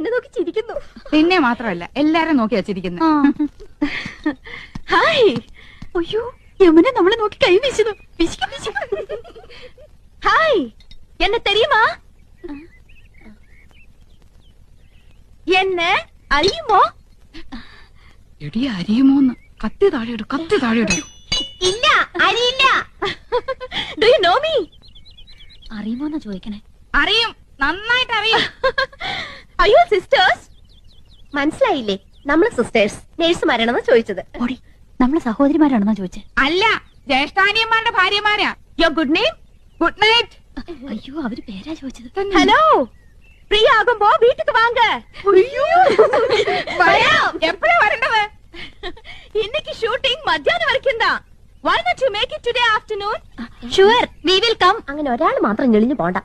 എന്നെ നോക്കി ചിരിക്കുന്നു. നിന്നെ മാത്രമല്ല എല്ലാരും നോക്കിയാ ചിരിക്കുന്നു. ഹായ്. അയ്യോ യമുന നമ്മളെ നോക്കി കൈ വീശുന്നു. ഹായ്. എന്നെ തെരിയുമാ? എന്നെ അറിയുമോ? എടി അറിയുമോന്ന്. കത്തി താഴെയിടും കത്തി താഴെയിടും ഇല്ല അറിയില്ല. ഡു യു നോ മീ അറിയുമോന്നാ ചോദിക്കണേ? അറിയും. നന്നായിട്ട് അറിയും. അയ്യോ സിസ്റ്റേഴ്സ് മനസ്സിലായില്ലേ? നമ്മൾ സിസ്റ്റേഴ്സ് നേഴ്സുമാരാണെന്ന് ചോദിച്ചത്. ഓടി നമ്മളെ സഹോദരിമാരാണെന്നാ ചോദിച്ചത് അല്ല ജ്യേഷ്ഠാനിയന്മാരുടെ ഭാര്യമാരാ. യോ ഗുഡ് നെയിം ഗുഡ് നൈറ്റ് അയ്യോ അവർ പേരാ ചോദിച്ചത്. ഹലോ പ്രിയ ആകുമ്പോ വീട്ടിക്ക് വാങ്ങ. എപ്പോഴാ വരണ്ടത്? ഇന്നിക്ക് ഷൂട്ടിംഗ് മധ്യാഹ്നം വരയ്ക്കുന്നതാ why not you make it today afternoon sure we will come അങ്ങനെ ഒരാൾ മാത്രം ഞെളിഞ്ഞു പോണ്ട.